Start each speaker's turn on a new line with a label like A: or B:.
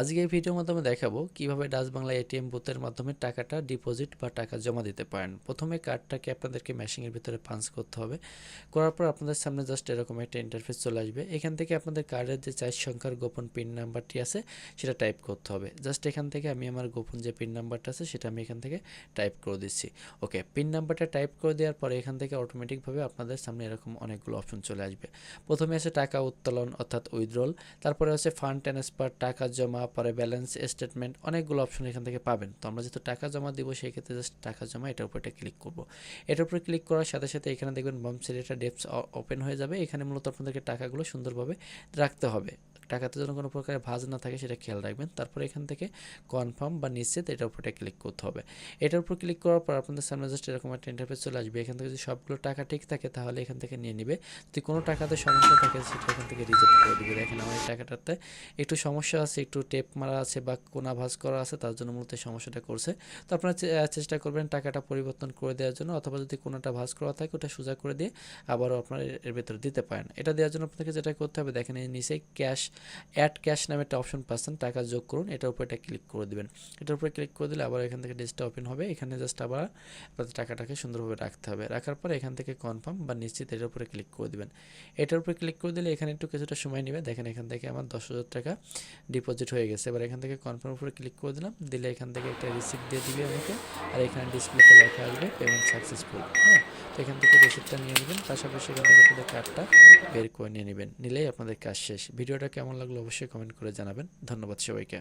A: আজকে এই ভিডিওর মাধ্যমে দেখাবো কীভাবে ডাচ এটিএম বুথের মাধ্যমে টাকাটা ডিপোজিট বা টাকা জমা দিতে পারেন। প্রথমে কার্ডটাকে আপনাদেরকে মেশিনের ভিতরে পাঞ্চ করতে হবে। করার পর আপনাদের সামনে জাস্ট এরকম একটা ইন্টারফেস চলে আসবে। এখান থেকে আপনাদের কার্ডের যে চার সংখ্যার গোপন পিন নাম্বারটি আছে, সেটা টাইপ করতে হবে। জাস্ট এখান থেকে আমি আমার গোপন যে পিন নাম্বারটা আছে, সেটা আমি এখান থেকে টাইপ করে দিচ্ছি। ওকে পিন নাম্বারটা টাইপ করে দেওয়ার পরে এখান থেকে অটোমেটিকভাবে আপনাদের সামনে এরকম অনেকগুলো অপশন চলে আসবে। প্রথমে আছে টাকা উত্তোলন, অর্থাৎ উইথড্রল তারপরে আছে ফান্ড ট্রান্সফার টাকা জমা পরে ব্যালেন্স স্টেটমেন্ট অনেকগুলো অপশন এখান থেকে পাবেন। তো আমরা যেহেতু টাকা জমা দিব সেই ক্ষেত্রে জাস্ট টাকা জমা এটার উপর একটা ক্লিক করব। এটার উপরে ক্লিক করার সাথে সাথে এখানে দেখবেন বাম সাইডে একটা ডেপস ওপেন হয়ে যাবে। এখানে মূলত আপনাদেরকে টাকাগুলো সুন্দরভাবে রাখতে হবে। টাকাতে যেন কোনো প্রকারের ভাঁজ না থাকে সেটা খেয়াল রাখবেন। তারপরে এখান থেকে কনফার্ম বা নিশ্চিত এটার উপরে ক্লিক করতে হবে। এটার উপর ক্লিক করার পর আপনাদের সামনে জাস্ট এরকম একটা ইন্টারফেস চলে আসবে। এখান থেকে যদি সবগুলো টাকা ঠিক থাকে তাহলে এখান থেকে নিয়ে নিবে। যদি কোনো টাকাতে সমস্যা থাকে সেটা এখান থেকে রিজেক্ট করে দিবে। দেখেন আমার এই টাকাটাতে একটু সমস্যা আছে, একটু টেপ মারা আছে বা কোনা ভাঁজ করা আছে তার জন্য মূলত সমস্যাটা করছে। তো আপনারা চেষ্টা করবেন টাকাটা পরিবর্তন করে দেওয়ার জন্য অথবা যদি কোনোটা ভাঁজ করা থাকে ওটা সোজা করে দিয়ে আবারও আপনারা এর- এর ভেতরে দিতে পারেন। এটা দেওয়ার জন্য আপনাকে যেটা করতে হবে, দেখেন এই নিচে ক্যাশ অ্যাড ক্যাশ নামে একটা অপশন পাচ্ছেন, টাকা যোগ করুন, এটার উপর এটা ক্লিক করে দিবেন। এটার উপরে ক্লিক করে দিলে আবার এখান থেকে ডিসটা ওপেন হবে, এখানে জাস্ট আবার আপনাদের টাকাটাকে সুন্দরভাবে রাখতে হবে। রাখার পর এখান থেকে কনফার্ম বা নিশ্চিত এটার উপরে ক্লিক করে দিবেন। এটার উপরে ক্লিক করে দিলে এখানে একটু কিছুটা সময় নেবে। দেখেন এখান থেকে আমার দশ হাজার টাকা ডিপোজিট হয়ে গেছে। এবার এখান থেকে কনফার্ম উপরে ক্লিক করে দিলাম, দিলে এখান থেকে একটা রিসিপ্ট দিয়ে দিবে আমাকে, আর এখানে ডিসপ্লেতে লেখা আসবে পেমেন্ট সাকসেসফুল হ্যাঁ? তো এখান থেকে রিসিপ্টটা নিয়ে নেবেন, পাশাপাশি এখান থেকে কার্ডটা বের করে নিয়ে নেবেন, নিলেই আপনাদের কাজ শেষ। ভিডিওটা কেমন লাগল অবশ্যই কমেন্ট করে জানাবেন। ধন্যবাদ সবাইকে।